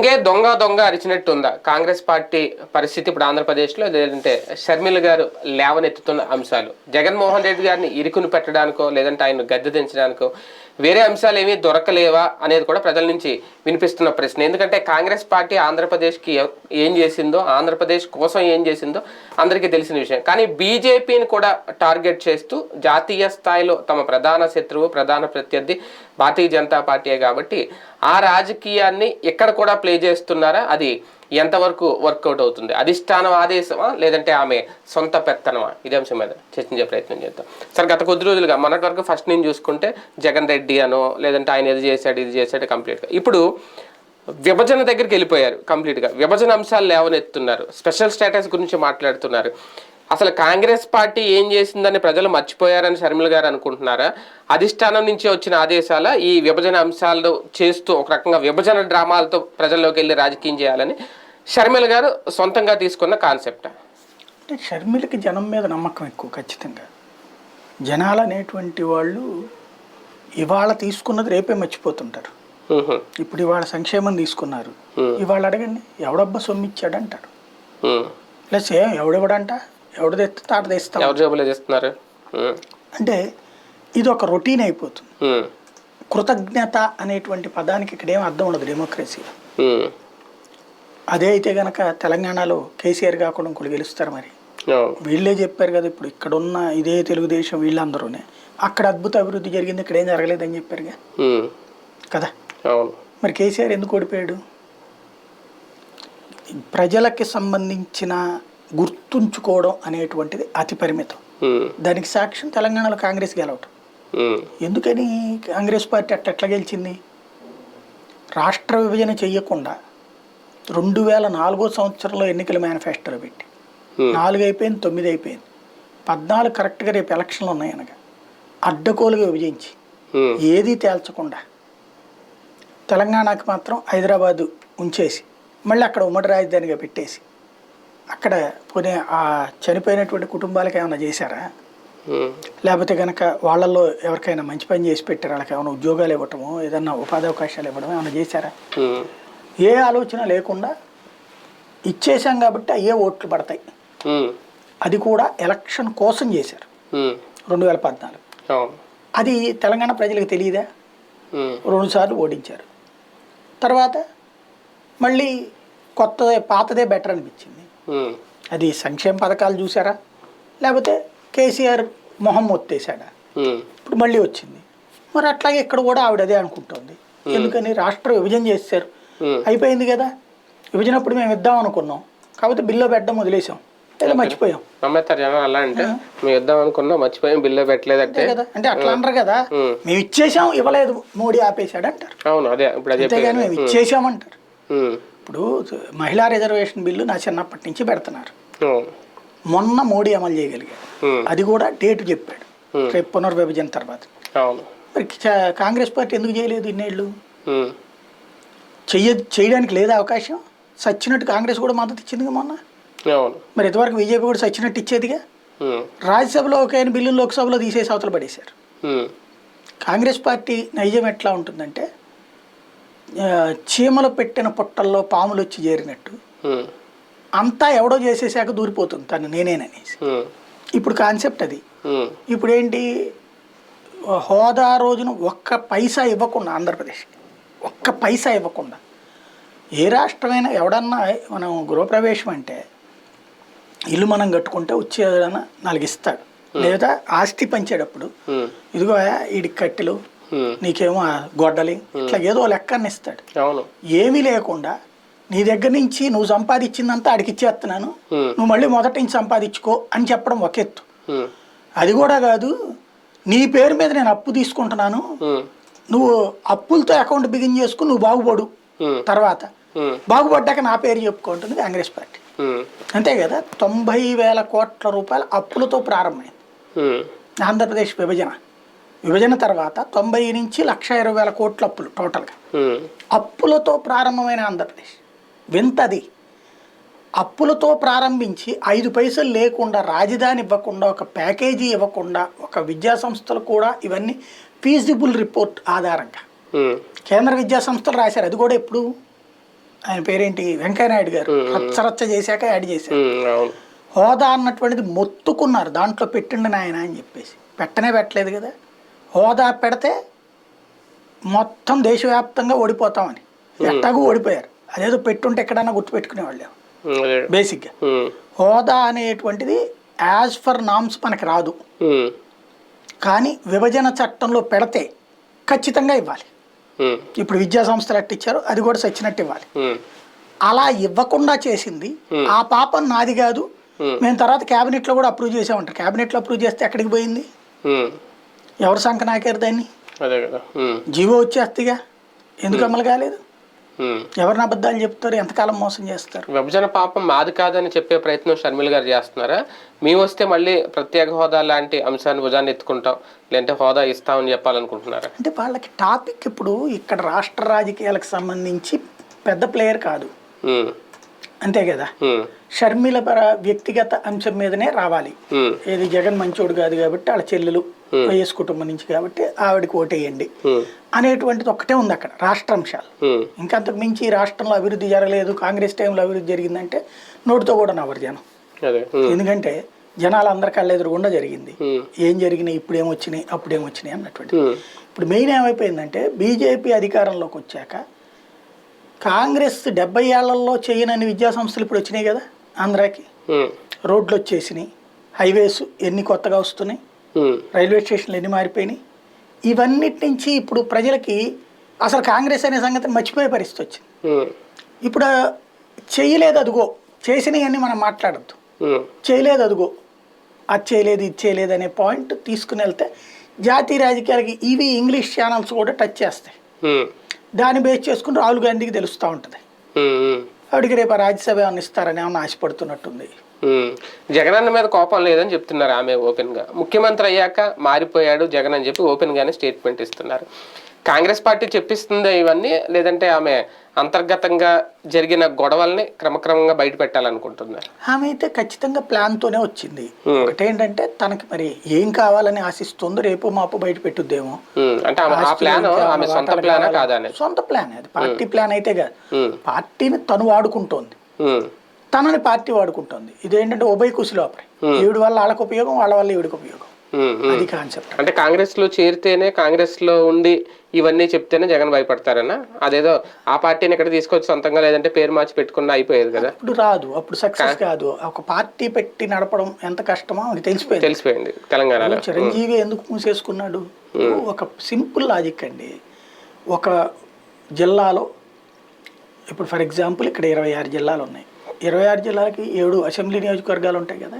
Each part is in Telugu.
దొంగే దొంగ దొంగ అరిచినట్టు ఉందా కాంగ్రెస్ పార్టీ పరిస్థితి ఇప్పుడు ఆంధ్రప్రదేశ్లో లేదంటే షర్మిల గారు లేవనెత్తుతున్న అంశాలు. జగన్మోహన్ రెడ్డి గారిని ఇరుకుని పెట్టడానికో లేదంటే ఆయన గద్దె దించడానికో వేరే అంశాలు ఏమీ దొరకలేవా అనేది కూడా ప్రజల నుంచి వినిపిస్తున్న ప్రశ్న. ఎందుకంటే కాంగ్రెస్ పార్టీ ఆంధ్రప్రదేశ్కి ఏం చేసిందో ఆంధ్రప్రదేశ్ కోసం ఏం చేసిందో అందరికీ తెలిసిన విషయం. కానీ బీజేపీని కూడా టార్గెట్ చేస్తూ జాతీయ స్థాయిలో తమ ప్రధాన శత్రువు ప్రధాన ప్రత్యర్థి భారతీయ జనతా పార్టీయే కాబట్టి ఆ రాజకీయాన్ని ఎక్కడ కూడా ప్లే చేస్తున్నారా? అది ఎంతవరకు వర్కౌట్ అవుతుంది? అధిష్టానం ఆదేశమా? లేదంటే ఆమె సొంత పెత్తనమా? ఇదే అంశం మీద చర్చించే ప్రయత్నం చేద్దాం. సరే గత కొద్ది రోజులుగా మనకు వరకు ఫస్ట్ నేను చూసుకుంటే జగన్ రెడ్డి అనో లేదంటే ఆయన ఇది చేశాడు ఇది చేశాడు కంప్లీట్గా. ఇప్పుడు విభజన దగ్గరికి వెళ్ళిపోయారు కంప్లీట్గా. విభజన అంశాలు లేవనెత్తున్నారు. స్పెషల్ స్టేటస్ గురించి మాట్లాడుతున్నారు. అసలు కాంగ్రెస్ పార్టీ ఏం చేసిందని ప్రజలు మర్చిపోయారని షర్మిల గారు అనుకుంటున్నారా? అధిష్టానం నుంచి వచ్చిన ఆదేశాల ఈ విభజన అంశాలు చేస్తూ ఒక రకంగా విభజన డ్రామాలతో ప్రజల్లోకి వెళ్ళి రాజకీయం చేయాలని షర్మిల గారు సొంతంగా తీసుకున్న కాన్సెప్ట్. అంటే షర్మిలకి జనం మీద నమ్మకం ఎక్కువ ఖచ్చితంగా. జనాలు అనేటువంటి వాళ్ళు ఇవాళ తీసుకున్నది రేపే మర్చిపోతుంటారు. ఇప్పుడు ఇవాళ సంక్షేమం తీసుకున్నారు. ఇవాళ అడగండి ఎవడబ్బా సొమ్ము ఇచ్చాడు అంటారు ప్లస్ ఏం ఎవడెవడంట ఎవడు తెస్తే తాట తెస్తాం ఎవరు జేబులో చేస్తున్నారు ఉమ్, అంటే ఇది ఒక రొటీన్ అయిపోతుంది. కృతజ్ఞత అనేటువంటి పదానికి ఇక్కడ ఏం అర్థం ఉండదు డెమోక్రసీలో. అదే అయితే గనక తెలంగాణలో కేసీఆర్ కాకుండా ఇంకోటి గెలుస్తారు మరి. వీళ్ళే చెప్పారు కదా ఇప్పుడు ఇక్కడ ఉన్న ఇదే తెలుగుదేశం వీళ్ళందరూనే. అక్కడ అద్భుత అభివృద్ధి జరిగింది ఇక్కడ ఏం జరగలేదని చెప్పారుగా కదా. మరి కేసీఆర్ ఎందుకు ఓడిపోయాడు? ప్రజలకి సంబంధించిన గుర్తుంచుకోవడం అనేటువంటిది అతి పరిమితం. దానికి సాక్ష్యం తెలంగాణలో కాంగ్రెస్ గెలవటం. ఎందుకని కాంగ్రెస్ పార్టీ అట్ట ఎట్లా గెలిచింది? రాష్ట్ర విభజన చెయ్యకుండా రెండు వేల నాలుగో సంవత్సరంలో ఎన్నికల మేనిఫెస్టోలో పెట్టి. Hmm. నాలుగు అయిపోయింది తొమ్మిది అయిపోయింది పద్నాలుగు కరెక్ట్గా రేపు ఎలక్షన్లు ఉన్నాయి అనగా. అడ్డకోలుగా విభజించి. ఉమ్, ఏదీ తేల్చకుండా. తెలంగాణకి మాత్రం హైదరాబాదు ఉంచేసి మళ్ళీ అక్కడ ఉమ్మడి రాజధానిగా పెట్టేసి అక్కడ పోనీ ఆ చనిపోయినటువంటి కుటుంబాలకు ఏమైనా చేశారా? ఉమ్, లేకపోతే కనుక వాళ్ళల్లో ఎవరికైనా మంచి పని చేసి పెట్టారు? వాళ్ళకి ఏమైనా ఉద్యోగాలు ఇవ్వటము ఏదన్నా ఉపాధి అవకాశాలు ఇవ్వడం ఏమైనా చేశారా? ఏ ఆలోచన లేకుండా ఇచ్చేసాం కాబట్టి అయ్యే ఓట్లు పడతాయి. అది కూడా ఎలక్షన్ కోసం చేశారు. రెండు వేల పద్నాలుగు. అది తెలంగాణ ప్రజలకు తెలియదా? రెండుసార్లు ఓడించారు. తర్వాత మళ్ళీ కొత్త పాతదే బెటర్ అనిపించింది. అది సంక్షేమ పథకాలు చూసారా లేకపోతే కేసీఆర్ మొహం మొత్తేసాడా ఉమ్, ఇప్పుడు మళ్ళీ వచ్చింది. మరి అట్లాగే ఇక్కడ కూడా ఆవిడ అదే అనుకుంటోంది ఎందుకని రాష్ట్ర విభజన చేశారు. అయిపోయింది కదా? విభజన అప్పుడు మేము ఇద్దాం అనుకున్నాం. కాకపోతే బిల్లో పెట్టడం వదిలేసాం. లేదా మర్చిపోయాం. నమ్మేస్తారు జనం అలా అంటే మేము ఇద్దాం అనుకున్నా మర్చిపోయాం బిల్లు పెట్టలేదంటే. అంతే కదా? అంటే అట్లా అనరు కదా? ఉమ్. మేము ఇచ్చేసాం ఇవ్వలేదు. మోడీ ఆపేశాడు అంటారు. అవును అదే ఇప్పుడు అదే మేము ఇచ్చేసామంటారు ఉమ్, ఇప్పుడు మహిళా రిజర్వేషన్ బిల్లు నా చిన్నప్పటి నుంచి పెడుతున్నారు. మొన్న మోడీ అమలు చేయగలిగాడు. అది కూడా డేట్ చెప్పాడు. Hmm. రేపు పునర్విభజన తర్వాత. మరి కాంగ్రెస్ పార్టీ ఎందుకు చేయలేదు ఇన్నేళ్ళు? చెయ్య చేయడానికి లేదా అవకాశం? సచ్చినట్టు కాంగ్రెస్ కూడా మద్దతు ఇచ్చిందిగా మొన్న? మరి ఇంతవరకు బీజేపీ కూడా సచ్చినట్టు ఇచ్చేదిగా? రాజ్యసభలో ఒక ఆయన బిల్లు లోక్సభలో తీసేసి అవతల పడేశారు. కాంగ్రెస్ పార్టీ నైజం ఎట్లా ఉంటుందంటే చీమలు పెట్టిన పుట్టల్లో పాములు వచ్చి చేరినట్టు. అంతా ఎవడో చేసేసాక దూరిపోతుంది తను నేనేననేసి. ఇప్పుడు కాన్సెప్ట్ అది. ఇప్పుడు ఏంటి హోదా రోజున ఒక్క పైసా ఇవ్వకుండా ఆంధ్రప్రదేశ్కి. ఒక్క పైసా ఇవ్వకుండా. ఏ రాష్ట్రమైనా ఎవడన్నా మనం గృహప్రవేశం అంటే ఇల్లు మనం కట్టుకుంటే వచ్చేదన్నా నాలుగు ఇస్తాడు లేదా ఆస్తి పంచేటప్పుడు ఉమ్, ఇదిగో వీడికి కట్టెలు ఉమ్, నీకేమో గొడ్డలి ఇట్లా ఏదో లెక్కన్ని ఇస్తాడు ఏమీ లేకుండా నీ దగ్గర నుంచి నువ్వు సంపాదించిందంతా ఆడికి ఇచ్చేస్తున్నాను నువ్వు మళ్ళీ మొదటి నుంచి సంపాదించుకో అని చెప్పడం ఒక ఎత్తు అది కూడా కాదు నీ పేరు మీద నేను అప్పు తీసుకుంటున్నాను. నువ్వు అప్పులతో అకౌంట్ బిగిన్ చేసుకుని నువ్వు బాగుపడు. తర్వాత బాగుపడ్డాక నా పేరు చెప్పుకుంటుంది కాంగ్రెస్ పార్టీ. అంతే కదా? తొంభై వేల కోట్ల రూపాయల అప్పులతో ప్రారంభమైంది. ఆంధ్రప్రదేశ్ విభజన. విభజన తర్వాత తొంభై నుంచి లక్ష ఇరవై వేల కోట్ల అప్పులు టోటల్గా. అప్పులతో ప్రారంభమైన ఆంధ్రప్రదేశ్. వింతది. అప్పులతో ప్రారంభించి ఐదు పైసలు లేకుండా రాజధాని ఇవ్వకుండా ఒక ప్యాకేజీ ఇవ్వకుండా ఒక విద్యా సంస్థలు కూడా ఇవన్నీ ఫీజిబుల్ రిపోర్ట్ ఆధారంగా. కేంద్ర విద్యా సంస్థలు రాశారు. అది కూడా ఎప్పుడు? ఆయన పేరేంటి? వెంకయ్యనాయుడు గారు. రచ్చరచ్చ చేశాక యాడ్ చేశారు. హోదా అన్నటువంటిది మొత్తుకున్నారు. దాంట్లో పెట్టిండి నాయన అని చెప్పేసి. పెట్టనే పెట్టలేదు కదా. హోదా పెడితే మొత్తం దేశవ్యాప్తంగా ఓడిపోతామని. ఎట్టాగూ ఓడిపోయారు. అదేదో పెట్టుంటే ఎక్కడన్నా గుర్తుపెట్టుకునేవాళ్ళు. బేసిక్గా హోదా అనేటువంటిది యాజ్ ఫర్ నామ్స్ మనకి రాదు. కానీ విభజన చట్టంలో పెడితే ఖచ్చితంగా ఇవ్వాలి. ఇప్పుడు విద్యా సంస్థలు ఎట్ట ఇచ్చారో అది కూడా సచ్చినట్టు ఇవ్వాలి. అలా ఇవ్వకుండా చేసింది ఆ పాపం నాది కాదు. మేము తర్వాత క్యాబినెట్లో కూడా అప్రూవ్ చేసామంటారు క్యాబినెట్లో అప్రూవ్ చేస్తే ఎక్కడికి పోయింది? ఎవరు సంఖ నాకారు దాన్ని? జీవో వచ్చేస్తాయిగా ఎందుకు అమలు కాలేదు. ఎవరిని అబద్ధాలు చెప్తారు? ఎంతకాలం మోసం చేస్తారు? విభజన పాపం మాది కాదని చెప్పే ప్రయత్నం షర్మిల గారు చేస్తున్నారా? మేము వస్తే మళ్ళీ ప్రత్యేక హోదా లాంటి అంశాన్ని భుజాన్ని ఎత్తుకుంటాం. లేదంటే హోదా ఇస్తామని చెప్పాలనుకుంటున్నారా? అంటే వాళ్ళకి టాపిక్ ఇప్పుడు ఇక్కడ రాష్ట్ర రాజకీయాలకు సంబంధించి పెద్ద ప్లేయర్ కాదు. అంతే కదా? షర్మిల పర వ్యక్తిగత అంశం మీదనే రావాలి. ఏది జగన్ మంచోడు కాదు కాబట్టి వాళ్ళ చెల్లెలు వైఎస్ కుటుంబం నుంచి కాబట్టి ఆవిడకి ఓటేయండి. అనేటువంటిది ఒక్కటే ఉంది అక్కడ రాష్ట్ర అంశాలు. ఇంకా అంతకు మించి రాష్ట్రంలో అభివృద్ధి జరగలేదు కాంగ్రెస్ టైంలో అభివృద్ధి జరిగిందంటే నోటితో కూడా నవ్వరు జనం. ఎందుకంటే జనాలు అందరి కళ్ళ ఎదురుగుండా జరిగింది. ఏం జరిగినాయి ఇప్పుడు ఏమొచ్చినాయి అప్పుడు ఏమొచ్చినాయి అన్నటువంటి ఇప్పుడు మెయిన్ ఏమైపోయిందంటే బీజేపీ అధికారంలోకి వచ్చాక కాంగ్రెస్ డెబ్బై ఏళ్ళలో చేయనని విద్యా సంస్థలు ఇప్పుడు వచ్చినాయి కదా ఆంధ్రాకి. రోడ్లు వచ్చేసినాయి. హైవేస్ ఎన్ని కొత్తగా వస్తున్నాయి. రైల్వే స్టేషన్లు ఎన్ని మారిపోయినాయి. ఇవన్నిటి నుంచి ఇప్పుడు ప్రజలకి అసలు కాంగ్రెస్ అనే సంగతిని మర్చిపోయే పరిస్థితి వచ్చింది. ఇప్పుడు చేయలేదు అదుగో చేసినవన్నీ మనం మాట్లాడద్దు. చేయలేదు అదుగో అది చేయలేదు ఇది చేయలేదు అనే పాయింట్ తీసుకుని వెళ్తే జాతీయ రాజకీయాలకి ఇవి ఇంగ్లీష్ ఛానల్స్ కూడా టచ్ చేస్తాయి. దాన్ని బేస్ చేసుకుని రాహుల్ గాంధీకి తెలుస్తూ ఉంటుంది. ఆవిడకి రేపు రాజ్యసభ ఏమన్నా ఇస్తారని ఏమన్నా ఆశపడుతున్నట్టుంది. జగనన్న మీద కోపం లేదని చెప్తున్నారు ఆమె ఓపెన్గా ముఖ్యమంత్రి అయ్యాక మారిపోయాడు జగన్ అని చెప్పి ఓపెన్ గానే స్టేట్మెంట్ ఇస్తున్నారు కాంగ్రెస్ పార్టీ చెప్పిస్తుంది ఇవన్నీ? లేదంటే ఆమె అంతర్గతంగా జరిగిన గొడవల్ని క్రమక్రమంగా బయట పెట్టాలనుకుంటున్నారు. ఆమె అయితే ఖచ్చితంగా ప్లాన్తోనే వచ్చింది. ఒకటేంటంటే తనకి మరి ఏం కావాలని ఆశిస్తుందో రేపు మాపు బయట పెట్టుద్దేమో. అంటే ఆమె ఆ ప్లాన్ ఆమె సొంత ప్లానా కాదా అనేది సొంత ప్లాన్ అది. పార్టీ ప్లాన్ అయితే కాదు పార్టీని తను వాడుకుంటోంది. తనని పార్టీ వాడుకుంటోంది. ఇదేంటంటే ఉభయ కుశల ఈవిడ వల్ల వాళ్ళకి ఉపయోగం వాళ్ళ వల్ల ఈవిడికి ఉపయోగం. అది కాన్సెప్ట్ అంటే కాంగ్రెస్లో చేరితేనే కాంగ్రెస్లో ఉండి ఇవన్నీ చెప్తేనే జగన్ భయపడతారన్నా. అదేదో ఆ పార్టీని ఇక్కడ తీసుకొచ్చి సొంతంగా లేదంటే పేరు మార్చి పెట్టుకున్న అయిపోయేది కదా. అప్పుడు రాదు. అప్పుడు సక్సెస్ కాదు. ఒక పార్టీ పెట్టి నడపడం ఎంత కష్టమో తెలిసిపోయింది. తెలిసిపోయింది తెలంగాణలో. చిరంజీవి ఎందుకు మూసేసుకున్నాడు? ఒక సింపుల్ లాజిక్ అండి. ఒక జిల్లాలో ఇప్పుడు ఫర్ ఎగ్జాంపుల్ ఇక్కడ ఇరవై ఆరు జిల్లాలు ఉన్నాయి. ఇరవై ఆరు జిల్లాలకి ఏడు అసెంబ్లీ నియోజకవర్గాలు ఉంటాయి కదా.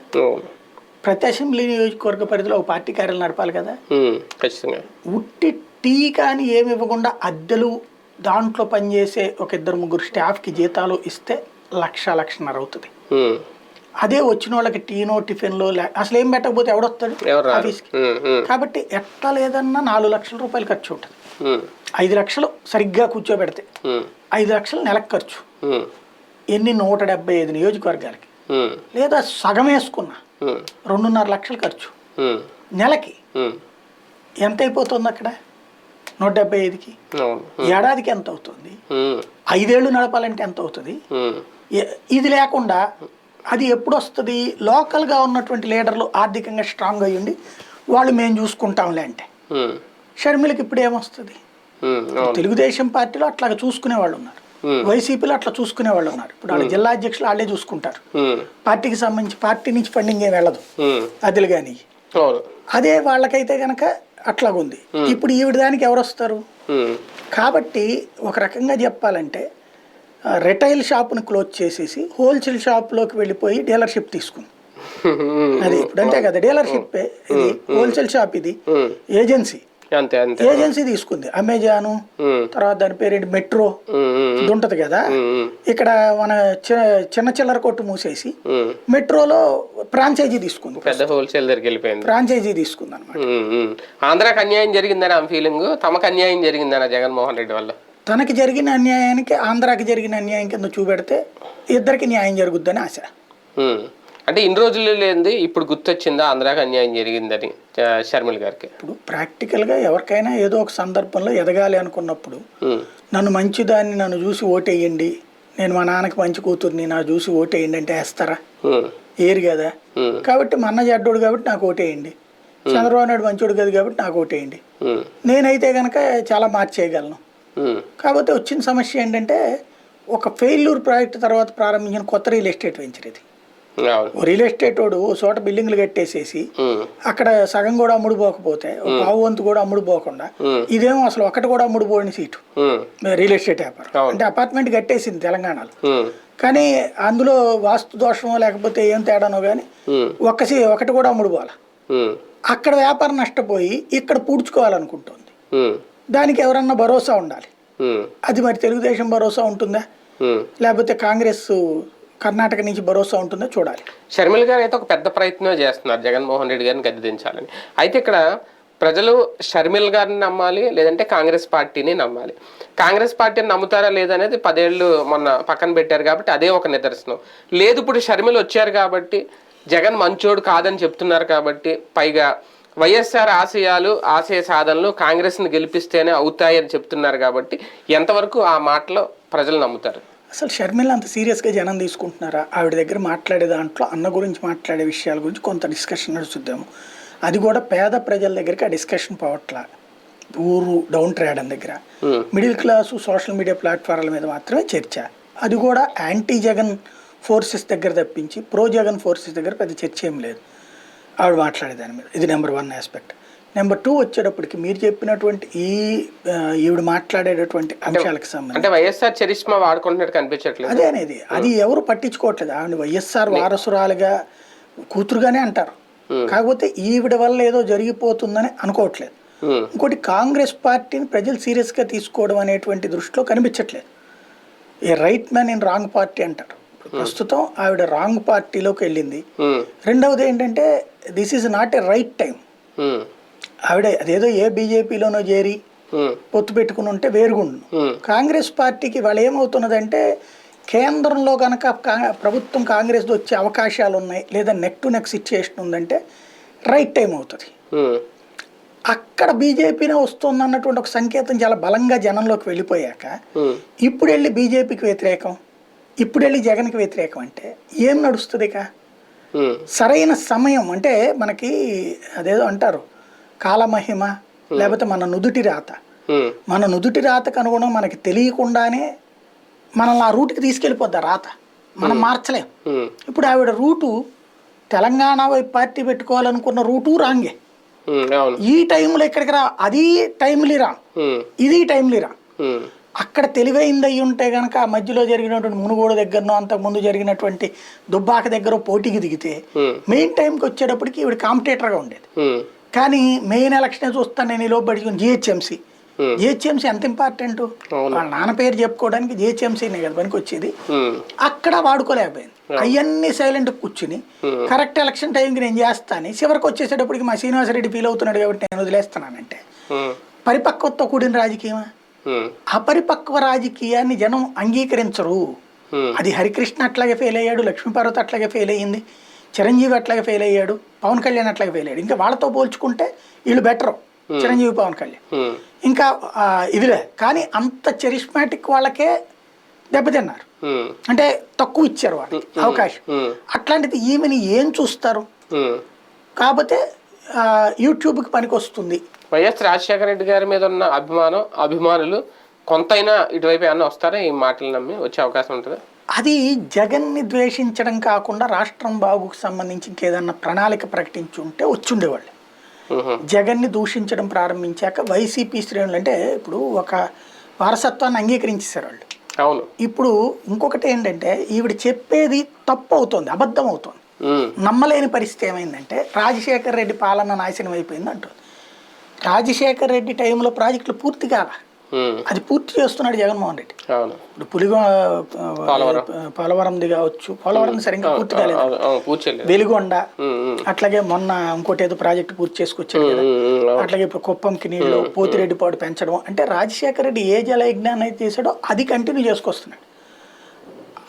ప్రతి అసెంబ్లీ నియోజకవర్గ పరిధిలో ఒక పార్టీ కార్యాలయం నడపాలి కదా. ఖచ్చితంగా. ఉట్టి టీ కానీ ఏమి ఇవ్వకుండా అద్దెలు దాంట్లో పనిచేసే ఒక ఇద్దరు ముగ్గురు స్టాఫ్కి జీతాలు ఇస్తే లక్ష లక్షన్నర అవుతుంది. అదే వచ్చిన వాళ్ళకి టీనో టిఫిన్లో లే- అసలు ఏం పెట్టకపోతే ఎవడొస్తాడు ఆఫీస్కి? కాబట్టి ఎట్లా లేదన్నా నాలుగు లక్షల రూపాయలు ఖర్చు ఉంటుంది. ఐదు లక్షలు సరిగ్గా కూర్చోబెడితే ఐదు లక్షలు నెలకు ఖర్చు. ఎన్ని నూట డెబ్బై ఐదు నియోజకవర్గాలకి? లేదా సగం వేసుకున్నా రెండున్నర లక్షలు ఖర్చు. నెలకి ఎంత అయిపోతుంది అక్కడ? నూట డెబ్బై ఐదుకి ఏడాదికి ఎంత అవుతుంది? ఉమ్, ఐదేళ్ళు నడపాలంటే ఎంత అవుతుంది? ఇది లేకుండా అది ఎప్పుడు వస్తుంది లోకల్గా ఉన్నటువంటి లీడర్లు ఆర్థికంగా స్ట్రాంగ్ అయ్యండి వాళ్ళు మేము చూసుకుంటాంలే అంటే. షర్మిలకి ఇప్పుడు ఏమొస్తుంది? తెలుగుదేశం పార్టీలో అట్లాగా చూసుకునే వాళ్ళు ఉన్నారు. వైసీపీలో అట్లా చూసుకునే వాళ్ళు ఉన్నారు. ఇప్పుడు వాళ్ళ జిల్లా అధ్యక్షులు వాళ్ళే చూసుకుంటారు. పార్టీకి సంబంధించి పార్టీ నుంచి ఫండింగ్ ఏం వెళ్ళదు. అదిలు కానీ అదే వాళ్ళకైతే కనుక అట్లాగుంది. ఇప్పుడు ఈవిడ దానికి ఎవరు వస్తారు కాబట్టి ఒక రకంగా చెప్పాలంటే రిటైల్ షాప్ను క్లోజ్ చేసేసి హోల్సేల్ షాప్లోకి వెళ్ళిపోయి డీలర్షిప్ తీసుకుంది. అది ఇప్పుడు అంతే కదా డీలర్షిప్ ఇది హోల్సేల్ షాప్ ఇది. ఏజెన్సీ. అంతే అంతే. ఏజెన్సీ తీసుకుంది. అమెజాను తర్వాత దాని పేరేంటి మెట్రో. ఇది ఉంటది కదా? ఇక్కడ మన చిన్న చిల్లర కొట్టు మూసేసి. మెట్రోలో ఫ్రాంచైజీ తీసుకుంది పెద్ద హోల్సేల్ దగ్గరికి వెళ్ళిపోయింది. ఫ్రాంచైజీ తీసుకుంది అనమాట. ఆంధ్రాకి అన్యాయం జరిగిందని ఆమె ఫీలింగ్ తమకు అన్యాయం జరిగిందన్న జగన్మోహన్ రెడ్డి వల్ల. తనకి జరిగిన అన్యాయానికి ఆంధ్రాకి జరిగిన అన్యాయం కింద చూపెడితే ఇద్దరికి న్యాయం జరుగుద్దని ఆశ. అంటే ఇన్ని రోజులు లేనిది ఇప్పుడు గుర్తొచ్చిందా? ఆంధ్రాకి అన్యాయం జరిగిందని షర్మిల గారికి. ఇప్పుడు ప్రాక్టికల్గా ఎవరికైనా ఏదో ఒక సందర్భంలో ఎదగాలి అనుకున్నప్పుడు నన్ను మంచిదాన్ని నన్ను చూసి ఓటేయండి. నేను మా నాన్నకి మంచి కూతుర్ని నా చూసి ఓటేయండి అంటే వేస్తారా? ఏరు కదా. కాబట్టి మా అన్న చెడ్డోడు కాబట్టి నాకు ఓటేయండి. చంద్రబాబు నాయుడు మంచోడు కదా కాబట్టి నాకు ఓటేయండి. నేనైతే కనుక చాలా మార్చేయగలను కాకపోతే వచ్చిన సమస్య ఏంటంటే ఒక ఫెయిల్యూర్ ప్రాజెక్ట్ తర్వాత ప్రారంభించిన కొత్త రియల్ ఎస్టేట్ వెంచర్ ఇది. రియల్ ఎస్టేట్ వాడు చోట బిల్డింగ్లు కట్టేసేసి అక్కడ సగం కూడా అమ్ముడు పోకపోతే పావు వంతు కూడా అమ్ముడు పోకుండా ఇదేమో అసలు ఒకటి కూడా అమ్ముడు పోని సీటు రియల్ ఎస్టేట్ వ్యాపారం. అంటే అపార్ట్మెంట్ కట్టేసింది తెలంగాణలో. కానీ అందులో వాస్తు దోషమో లేకపోతే ఏం తేడానో కానీ ఉమ్, ఒక్క సీ ఒకటి కూడా అమ్ముడు పోవాలి ఉమ్, అక్కడ వ్యాపారం నష్టపోయి ఇక్కడ పూడ్చుకోవాలనుకుంటుంది. దానికి ఎవరన్నా భరోసా ఉండాలి. అది మరి తెలుగుదేశం భరోసా ఉంటుందా. లేకపోతే కాంగ్రెస్ కర్ణాటక నుంచి భరోసా ఉంటుందో చూడాలి. షర్మిల గారు అయితే ఒక పెద్ద ప్రయత్నం చేస్తున్నారు. జగన్మోహన్ రెడ్డి గారిని గద్దెదించాలని అయితే ఇక్కడ ప్రజలు షర్మిల్ గారిని నమ్మాలి లేదంటే కాంగ్రెస్ పార్టీని నమ్మాలి. కాంగ్రెస్ పార్టీని నమ్ముతారా లేదనేది పదేళ్ళు మొన్న పక్కన పెట్టారు కాబట్టి అదే ఒక నిదర్శనం. లేదు ఇప్పుడు షర్మిల వచ్చారు కాబట్టి జగన్ మంచోడు కాదని చెప్తున్నారు కాబట్టి పైగా వైఎస్ఆర్ ఆశయాలు ఆశయ సాధనలు కాంగ్రెస్ని గెలిపిస్తేనే అవుతాయని చెప్తున్నారు కాబట్టి ఎంతవరకు ఆ మాటలో ప్రజలు నమ్ముతారు? అసలు షర్మిల అంత సీరియస్గా జనం తీసుకుంటున్నారా? ఆవిడ దగ్గర మాట్లాడే దాంట్లో అన్న గురించి మాట్లాడే విషయాల గురించి కొంత డిస్కషన్ నడుచుద్దాము. అది కూడా పేద ప్రజల దగ్గరికి ఆ డిస్కషన్ పోవట్లా. ఊరు డౌన్ ట్రేడన్ దగ్గర. మిడిల్ క్లాసు సోషల్ మీడియా ప్లాట్ఫారాల మీద మాత్రమే చర్చ. అది కూడా యాంటీ జగన్ ఫోర్సెస్ దగ్గర తప్పించి ప్రో జగన్ ఫోర్సెస్ దగ్గర పెద్ద చర్చ ఏం లేదు. ఆవిడ మాట్లాడే దాని మీద. ఇది number one aspect. Number two వచ్చేటప్పటికి మీరు చెప్పినటువంటి ఈ ఈవిడ మాట్లాడేటటువంటి అంశాలకు సంబంధించి. అంటే వైఎస్ఆర్ చరిష్మా వాడుకుంటున్నట్టు కనిపించట్లేదు. అదే అనేది. అది ఎవరు పట్టించుకోవట్లేదు. ఆవిడ వైఎస్ఆర్ వారసురాలుగా కూతురుగానే అంటారు. కాకపోతే ఈవిడ వల్ల ఏదో జరిగిపోతుందని అనుకోవట్లేదు. ఇంకోటి కాంగ్రెస్ పార్టీని ప్రజలు సీరియస్గా తీసుకోవడం అనేటువంటి దృష్టిలో కనిపించట్లేదు. A right man in wrong party అంటారు. ప్రస్తుతం ఆవిడ రాంగ్ పార్టీలోకి వెళ్ళింది. రెండవది ఏంటంటే this is not a right time. ఆవిడ అదేదో ఏ బీజేపీలోనో చేరి పొత్తు పెట్టుకుని ఉంటే వేరుగుండు. కాంగ్రెస్ పార్టీకి వాళ్ళు ఏమవుతున్నదంటే కేంద్రంలో కనుక ప్రభుత్వం కాంగ్రెస్ వచ్చే అవకాశాలు ఉన్నాయి లేదా నెక్ టు నెక్ సిచ్యుయేషన్ ఉందంటే రైట్ టైం అవుతుంది. అక్కడ బీజేపీనే వస్తుంది అన్నటువంటి ఒక సంకేతం చాలా బలంగా జనంలోకి వెళ్ళిపోయాక ఇప్పుడు వెళ్ళి బీజేపీకి వ్యతిరేకం ఇప్పుడు వెళ్ళి జగన్కి వ్యతిరేకం అంటే ఏం నడుస్తుంది ఇక సరైన సమయం అంటే మనకి అదేదో అంటారు కాలమహిమ లేకపోతే మన నుదుటి రాత. మన నుదుటి రాతకు అనుగుణం మనకి తెలియకుండానే మనల్ని ఆ రూట్కి తీసుకెళ్ళిపోద్ది ఆ రాత. మనం మార్చలేం. ఇప్పుడు ఆవిడ రూటు తెలంగాణ వైపు పార్టీ పెట్టుకోవాలనుకున్న రూటు రాంగే. ఈ టైంలో ఇక్కడికి రా? అది టైంలీ రా. ఇది టైంలీ రా. అక్కడ తెలివైంది అయి ఉంటే కనుక ఆ మధ్యలో జరిగినటువంటి మునుగోడు దగ్గరనో అంతకుముందు జరిగినటువంటి దుబ్బాక దగ్గర పోటీకి దిగితే మెయిన్ టైంకి వచ్చేటప్పటికి ఈవిడ కాంపిటేటర్గా ఉండేది. కానీ మెయిన్ ఎలక్షనే చూస్తాను నేను ఈ లోపు పడుకుని జిహెచ్ఎంసీ. జిహెచ్ఎంసీ ఎంత ఇంపార్టెంట్. వాళ్ళ నాన్న పేరు చెప్పుకోవడానికి జిహెచ్ఎంసీనే కదా పనికి వచ్చేది అక్కడ వాడుకోలేకపోయింది. అవన్నీ సైలెంట్ కూర్చుని. కరెక్ట్ ఎలక్షన్ టైంకి నేను చేస్తాను చివరికి వచ్చేసేటప్పటికి మా శ్రీనివాసరెడ్డి ఫీల్ అవుతున్నాడు కాబట్టి నేను వదిలేస్తున్నానంటే. పరిపక్వతతో కూడిన రాజకీయమా? అపరిపక్వ రాజకీయాన్ని జనం అంగీకరించరు. అది హరికృష్ణ అట్లాగే ఫెయిల్ అయ్యాడు లక్ష్మీపార్వతి అట్లాగే ఫెయిల్ అయ్యింది. చిరంజీవి అట్లాగే ఫెయిల్ అయ్యాడు పవన్ కళ్యాణ్ అట్లాగే ఫెయిల్ అయ్యాడు. ఇంకా వాళ్ళతో పోల్చుకుంటే వీళ్ళు బెటర్ చిరంజీవి పవన్ కళ్యాణ్. ఉమ్, ఇంకా ఇదిలే. కానీ అంత చెరిస్మాటిక్ వాళ్ళకే దెబ్బతిన్నారు. ఉమ్, అంటే తక్కువ ఇచ్చారు వాళ్ళకి అవకాశం. అట్లాంటిది ఈమెని ఏం చూస్తారు. కాకపోతే యూట్యూబ్కి పనికి వస్తుంది వైఎస్ రాజశేఖర రెడ్డి గారి మీద ఉన్న అభిమానం అభిమానులు కొంతైనా ఇటువైపు ఏమన్నా వస్తారా? ఈ మాటలు నమ్మి వచ్చే అవకాశం ఉంటుందా? అది జగన్ని ద్వేషించడం కాకుండా రాష్ట్రం బాగుకు సంబంధించి ఇంకేదన్నా ప్రణాళిక ప్రకటించి ఉంటే వచ్చుండేవాళ్ళు జగన్ని దూషించడం ప్రారంభించాక వైసీపీ శ్రేణులు అంటే ఇప్పుడు ఒక వారసత్వాన్ని అంగీకరించేశారు వాళ్ళు అవును. ఇప్పుడు ఇంకొకటి ఏంటంటే ఈవిడ చెప్పేది తప్పు అవుతుంది అబద్ధం అవుతుంది. నమ్మలేని పరిస్థితి ఏమైందంటే రాజశేఖర్ రెడ్డి పాలన నాశనం అయిపోయింది అంటుంది. రాజశేఖర్ రెడ్డి టైంలో ప్రాజెక్టులు పూర్తి కాల. ఉమ్, అది పూర్తి చేస్తున్నాడు జగన్మోహన్ రెడ్డి. ఇప్పుడు పులిగో పోలవరం. పోలవరంది కావచ్చు. పోలవరం సరిగ్గా పూర్తి కాలేదు. వెలుగొండ. ఉమ్, అట్లాగే మొన్న ఇంకోటి ఏదో ప్రాజెక్ట్ పూర్తి చేసుకొచ్చాడు. అట్లాగే ఇప్పుడు కుప్పంకి నీళ్ళు పోతిరెడ్డిపాడు పెంచడం. అంటే రాజశేఖర రెడ్డి ఏ జల యజ్ఞాన్ని అయితే చేశాడో అది కంటిన్యూ చేసుకొస్తున్నాడు.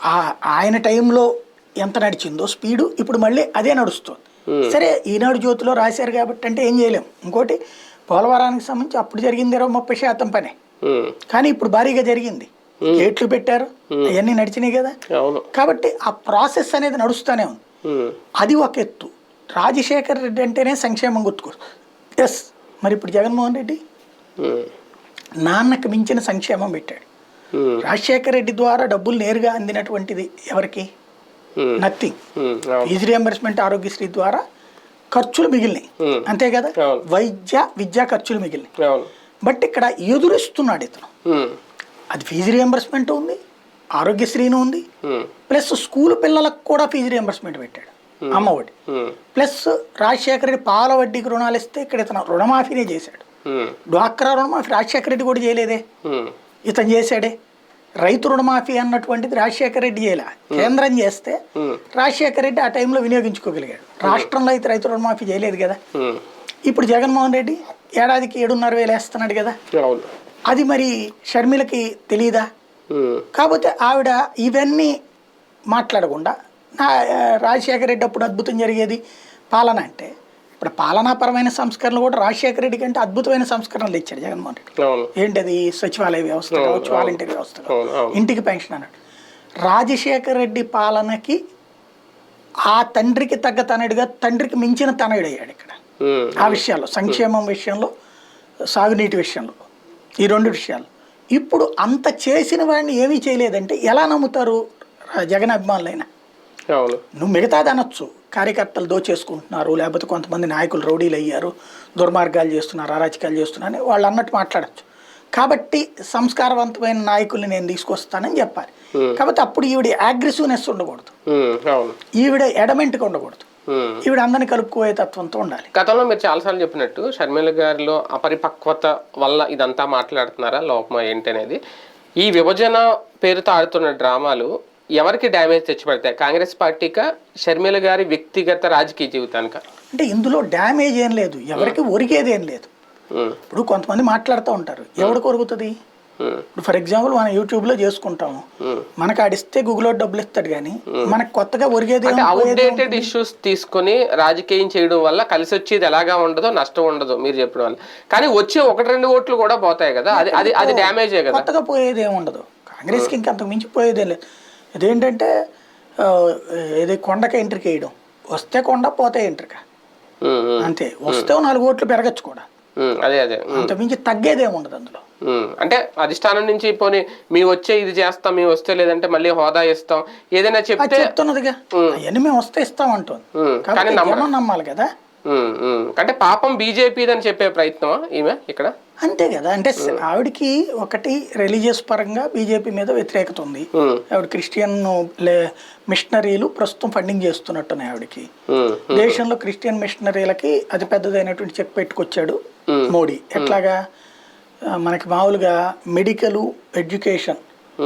ఆ- ఆయన టైంలో ఎంత నడిచిందో స్పీడు ఇప్పుడు మళ్ళీ అదే నడుస్తుంది. సరే ఈనాడు జ్యోతిలో రాశారు కాబట్టి అంటే ఏం చేయలేం. ఇంకోటి పోలవరానికి సంబంధించి అప్పుడు జరిగింది ఇరవై ముప్పై శాతం పనే. కానీ ఇప్పుడు భారీగా జరిగింది. గేట్లు పెట్టారు. అవన్నీ నడిచినాయి కదా. కాబట్టి ఆ ప్రాసెస్ అనేది నడుస్తూనే ఉంది. అది ఒక ఎత్తు. రాజశేఖర్ రెడ్డి అంటేనే సంక్షేమం గుర్తుకు ఎస్. మరి ఇప్పుడు జగన్మోహన్ రెడ్డి? నాన్నకు మించిన సంక్షేమం పెట్టాడు. రాజశేఖర్ రెడ్డి ద్వారా డబ్బులు నేరుగా అందినటువంటిది ఎవరికి? నథింగ్ ఫీజు రియంబర్స్మెంట్ ఆరోగ్యశ్రీ ద్వారా ఖర్చులు మిగిలినాయి. అంతే కదా. వైద్య విద్యా ఖర్చులు మిగిలినాయి. బట్ ఇక్కడ ఎదురిస్తున్నాడు ఇతను. అది ఫీజు రియంబర్స్మెంట్ ఉంది ఆరోగ్యశ్రీను ఉంది ప్లస్ స్కూల్ పిల్లలకు కూడా ఫీజు రియంబర్స్మెంట్ పెట్టాడు అమ్మఒడి ప్లస్ రాజశేఖర రెడ్డి పాల వడ్డీకి రుణాలు ఇస్తే ఇక్కడ ఇతను రుణమాఫీనే చేశాడు. డ్వాక్రా రుణమాఫీ రాజశేఖర రెడ్డి కూడా చేయలేదే. ఇతను చేశాడే. రైతు రుణమాఫీ అన్నటువంటిది రాజశేఖర రెడ్డి చేయలే. కేంద్రం చేస్తే రాజశేఖర రెడ్డి ఆ టైంలో వినియోగించుకోగలిగాడు. రాష్ట్రంలో అయితే రైతు రుణమాఫీ చేయలేదు కదా. ఇప్పుడు జగన్మోహన్ రెడ్డి ఏడాదికి ఏడున్నర వేలు వేస్తున్నాడు కదా. అది మరి షర్మిలకి తెలియదా కాకపోతే ఆవిడ ఇవన్నీ మాట్లాడకుండా నా రాజశేఖర రెడ్డి అప్పుడు అద్భుతం జరిగేది పాలన అంటే ఇప్పుడు పాలనాపరమైన సంస్కరణలు కూడా రాజశేఖర రెడ్డి కంటే అద్భుతమైన సంస్కరణలు తెచ్చాడు జగన్మోహన్ రెడ్డి. ఏంటది? సచివాలయ వ్యవస్థ కావచ్చు వాలంటీర్ వ్యవస్థ ఇంటికి పెన్షన్ అన్నాడు. రాజశేఖర రెడ్డి పాలనకి ఆ తండ్రికి తగ్గ తనయుడిగా తండ్రికి మించిన తనయుడు అయ్యాడు ఇక్కడ. ఆ విషయాల్లో సంక్షేమం విషయంలో సాగునీటి విషయంలో ఈ రెండు విషయాలు. ఇప్పుడు అంత చేసిన వాడిని ఏమీ చేయలేదంటే ఎలా నమ్ముతారు జగన్ అభిమానులైనా? నువ్వు మిగతాది అనొచ్చు. కార్యకర్తలు దోచేసుకుంటున్నారు లేకపోతే కొంతమంది నాయకులు రౌడీలు అయ్యారు దుర్మార్గాలు చేస్తున్నారు అరాచకాలు చేస్తున్నారు అని వాళ్ళు అన్నట్టు మాట్లాడచ్చు. కాబట్టి సంస్కారవంతమైన నాయకుల్ని నేను తీసుకొస్తానని చెప్పాలి. కాబట్టి అప్పుడు ఈవిడ అగ్రెసివ్నెస్ ఉండకూడదు. ఈవిడ ఎడమెంట్గా ఉండకూడదు. ఈవిడ అందరిని కలుపుకోయే తత్వంతో ఉండాలి. గతంలో మీరు చాలాసార్లు చెప్పినట్టు షర్మిల గారిలో అపరిపక్వత వల్ల ఇదంతా మాట్లాడుతున్నారా లోపమా ఏంటి అనేది. ఈ విభజన పేరుతో ఆడుతున్న డ్రామాలు ఎవరికి డ్యామేజ్ తెచ్చిపెడతాయి? కాంగ్రెస్ పార్టీకా షర్మిల గారి వ్యక్తిగత రాజకీయ జీవితానిక? అంటే ఇందులో డ్యామేజ్ ఏం లేదు. ఎవరికి ఒరిగేది ఏం లేదు ఇప్పుడు కొంతమంది మాట్లాడుతూ ఉంటారు. ఎవడు కొరుగుతుంది ఇప్పుడు ఫర్ ఎగ్జాంపుల్ మనం యూట్యూబ్లో చేసుకుంటాము. మనకు ఆడిస్తే గూగుల్లో డబ్బులు ఇస్తాడు కానీ మనకు కొత్తగా ఒరిగేది అవుట్డేటెడ్ ఇష్యూస్ తీసుకొని రాజకీయం చేయడం వల్ల కలిసి వచ్చేది ఎలాగా ఉండదో నష్టం ఉండదు మీరు చెప్పిన వల్ల కానీ వచ్చే ఒకటి రెండు ఓట్లు కూడా పోతాయి కదా. అది అది అది డ్యామేజే కదా. కొత్తగా పోయేది ఏమి ఉండదు కాంగ్రెస్కి ఇంకా అంతకు మించి పోయేదేం లేదు. ఇదేంటంటే ఇది కొండకి ఎంట్రీకి వేయడం వస్తే కొండ పోతే ఎంట్రిక అంతే. వస్తే నాలుగు ఓట్లు పెరగచ్చు కూడా. అదే అదే. ఉమ్. అంత మించి తగ్గేదేం ఉండదు అందులో. అంటే అధిష్టానం నుంచి పోనీ మీ వచ్చే ఇది చేస్తాం మీ వస్తే లేదంటే మళ్ళీ హోదా ఇస్తాం ఏదైనా చెప్తే చెప్తున్నదిగా. అవన్నీ మేము వస్తే ఇస్తామంటుంది ఉమ్, కానీ కాబట్టి నమ్మ జనం నమ్మాలి కదా. అంటే పాపం బీజేపీదని చెప్పే ప్రయత్నమా ఈమె ఇక్కడ? అంతే కదా. అంటే ఆవిడకి ఒకటి రిలీజియస్ పరంగా బీజేపీ మీద వ్యతిరేకత ఉంది. ఆవిడ క్రిస్టియన్ మిషనరీలు ప్రస్తుతం ఫండింగ్ చేస్తున్నట్టున్నాయి ఆవిడకి. దేశంలో క్రిస్టియన్ మిషనరీలకి అతి పెద్దదైనటువంటి చెక్ పెట్టుకొచ్చాడు. మోడీ. ఎట్లాగా ఆ, మనకి మామూలుగా మెడికల్ ఎడ్యుకేషన్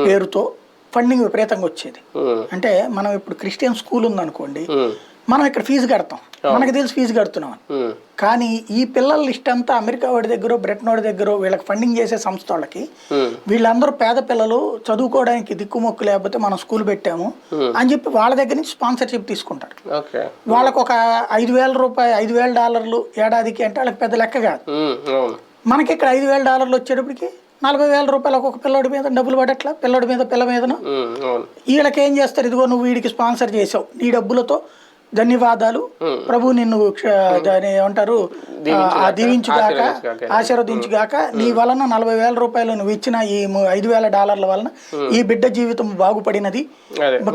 పేరుతో ఫండింగ్ విపరీతంగా వచ్చేది. అంటే మనం ఇప్పుడు క్రిస్టియన్ స్కూల్ ఉందనుకోండి మనం ఇక్కడ ఫీజు కడతాం. మనకు తెలిసి ఫీజు కడుతున్నాం కానీ ఈ పిల్లల లిస్ట్ అంతా అమెరికా వాడి దగ్గర బ్రిటన్ వాడి దగ్గర వీళ్ళకి ఫండింగ్ చేసే సంస్థ వాళ్ళకి వీళ్ళందరూ పేద పిల్లలు చదువుకోవడానికి దిక్కుమొక్కు లేకపోతే మనం స్కూల్ పెట్టాము అని చెప్పి వాళ్ళ దగ్గర నుంచి స్పాన్సర్షిప్ తీసుకుంటారు. వాళ్ళకు ఒక ఐదు వేల రూపాయలు ఐదు వేల డాలర్లు ఏడాదికి అంటే వాళ్ళకి పెద్ద లెక్క కాదు. మనకి ఇక్కడ ఐదు వేల డాలర్లు వచ్చేటప్పటికి నలభై వేల రూపాయలు ఒక్కొక్క పిల్లోడి మీద డబ్బులు పడట్లా? పిల్లోడి మీద పిల్ల మీదను? వీళ్ళకి ఏం చేస్తారు? ఇదిగో నువ్వు వీడికి స్పాన్సర్ చేసావు. నీ డబ్బులతో ధన్యవాదాలు. ప్రభు నిన్ను దాని ఏమంటారు? ఆ, దీవించుగాక ఆశీర్వదించుగాక. నీ వలన నలభై వేల రూపాయలు నువ్వు ఇచ్చిన ఈ ఐదు వేల డాలర్ల వలన ఈ బిడ్డ జీవితం బాగుపడినది.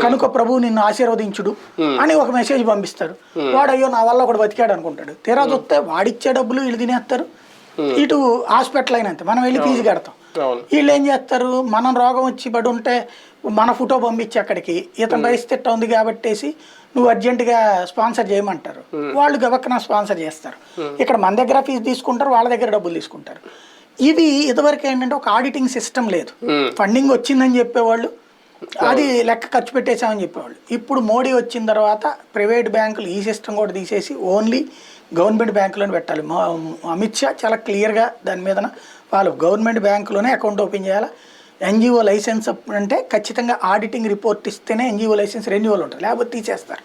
కనుక ప్రభు నిన్ను ఆశీర్వదించుడు అని ఒక మెసేజ్ పంపిస్తారు వాడు అయ్యో నా వల్ల ఒకటి బతికాడు అనుకుంటాడు. తీరా చూస్తే వాడిచ్చే డబ్బులు వీళ్ళు తినేస్తారు. ఇటు హాస్పిటల్ అయినంత. మనం వెళ్ళి ఫీజు కడతాం. వీళ్ళు ఏం చేస్తారు? మనం రోగం వచ్చి పడి ఉంటే మన ఫోటో పంపించి అక్కడికి. ఇతని పరిస్థితి ఇట్ట ఉంది కాబట్టేసి నువ్వు అర్జెంటుగా స్పాన్సర్ చేయమంటారు. వాళ్ళు గబక్కన స్పాన్సర్ చేస్తారు. ఇక్కడ మన దగ్గర ఫీజు తీసుకుంటారు వాళ్ళ దగ్గర డబ్బులు తీసుకుంటారు. ఇవి ఇదివరకు ఏంటంటే ఒక ఆడిటింగ్ సిస్టమ్ లేదు. ఫండింగ్ వచ్చిందని చెప్పేవాళ్ళు అది లెక్క ఖర్చు పెట్టేశామని చెప్పేవాళ్ళు. ఇప్పుడు మోడీ వచ్చిన తర్వాత ప్రైవేట్ బ్యాంకులు ఈ సిస్టమ్ కూడా తీసేసి ఓన్లీ గవర్నమెంట్ బ్యాంకులోనే పెట్టాలి. అమిత్ షా చాలా క్లియర్గా దాని మీద వాళ్ళు గవర్నమెంట్ బ్యాంకులోనే అకౌంట్ ఓపెన్ చేయాలి? ఎన్జిఓ లైసెన్స్ అంటే ఖచ్చితంగా ఆడిటింగ్ రిపోర్ట్ ఇస్తేనే ఎన్జిఓ లైసెన్స్ రెన్యువల్ ఉంటుంది లేకపోతే తీసేస్తారు.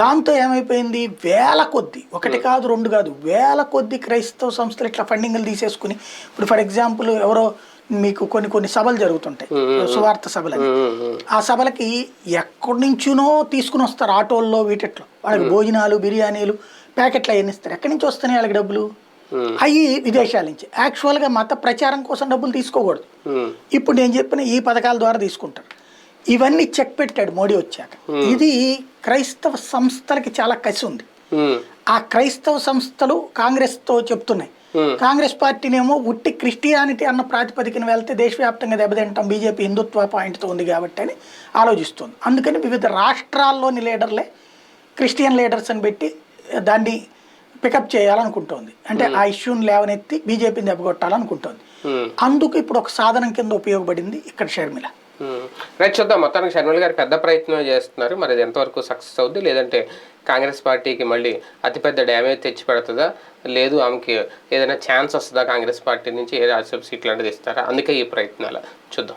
దాంతో ఏమైపోయింది? వేల కొద్ది ఒకటి కాదు రెండు కాదు వేల కొద్ది క్రైస్తవ సంస్థలు ఇట్లా ఫండింగ్లు తీసేసుకుని ఇప్పుడు ఫర్ ఎగ్జాంపుల్ ఎవరో మీకు కొన్ని కొన్ని సభలు జరుగుతుంటాయి సువార్త సభలు ఆ సభలకి ఎక్కడి నుంచునో తీసుకుని వస్తారు ఆటోల్లో వీటిట్లో. వాళ్ళకి భోజనాలు బిర్యానీలు ప్యాకెట్లు అవన్నీ ఇస్తారు. ఎక్కడి నుంచి వస్తున్నాయి వాళ్ళకి డబ్బులు? అవి విదేశాల నుంచి. యాక్చువల్గా మత ప్రచారం కోసం డబ్బులు తీసుకోకూడదు. ఉమ్, ఇప్పుడు నేను చెప్పిన ఈ పథకాల ద్వారా తీసుకుంటారు. ఇవన్నీ చెక్ పెట్టాడు మోడీ వచ్చాక. ఇది క్రైస్తవ సంస్థలకి చాలా కసి ఉంది. ఆ క్రైస్తవ సంస్థలు కాంగ్రెస్తో చెప్తున్నాయి. Hmm. కాంగ్రెస్ పార్టీనేమో ఉట్టి క్రిస్టియానిటీ అన్న ప్రాతిపదికన వెళ్తే దేశవ్యాప్తంగా దెబ్బతింటాం బీజేపీ హిందుత్వ పాయింట్తో ఉంది కాబట్టి అని ఆలోచిస్తుంది. అందుకని వివిధ రాష్ట్రాల్లోని లీడర్లే క్రిస్టియన్ లీడర్స్ అని పెట్టి దాన్ని పికప్ చేయాలనుకుంటోంది. అంటే ఆ ఇష్యూని లేవనెత్తి బీజేపీని దెబ్బకొట్టాలనుకుంటోంది. ఉమ్. అందుకు ఇప్పుడు ఒక సాధనం కింద ఉపయోగపడింది ఇక్కడ షర్మిల. ఉమ్. రైట్ చూద్దాం. మొత్తానికి షర్మిల గారు పెద్ద ప్రయత్నం చేస్తున్నారు. మరి అది ఎంతవరకు సక్సెస్ అవుద్ది? లేదంటే కాంగ్రెస్ పార్టీకి మళ్ళీ అతిపెద్ద డ్యామేజ్ తెచ్చి పెడుతుందా లేదు ఆమెకి ఏదైనా ఛాన్స్ వస్తుందా కాంగ్రెస్ పార్టీ నుంచి? ఏ రాజ్యసభ సీట్లు అనేది ఇస్తారా? అందుకే ఈ ప్రయత్నాలు. చూద్దాం.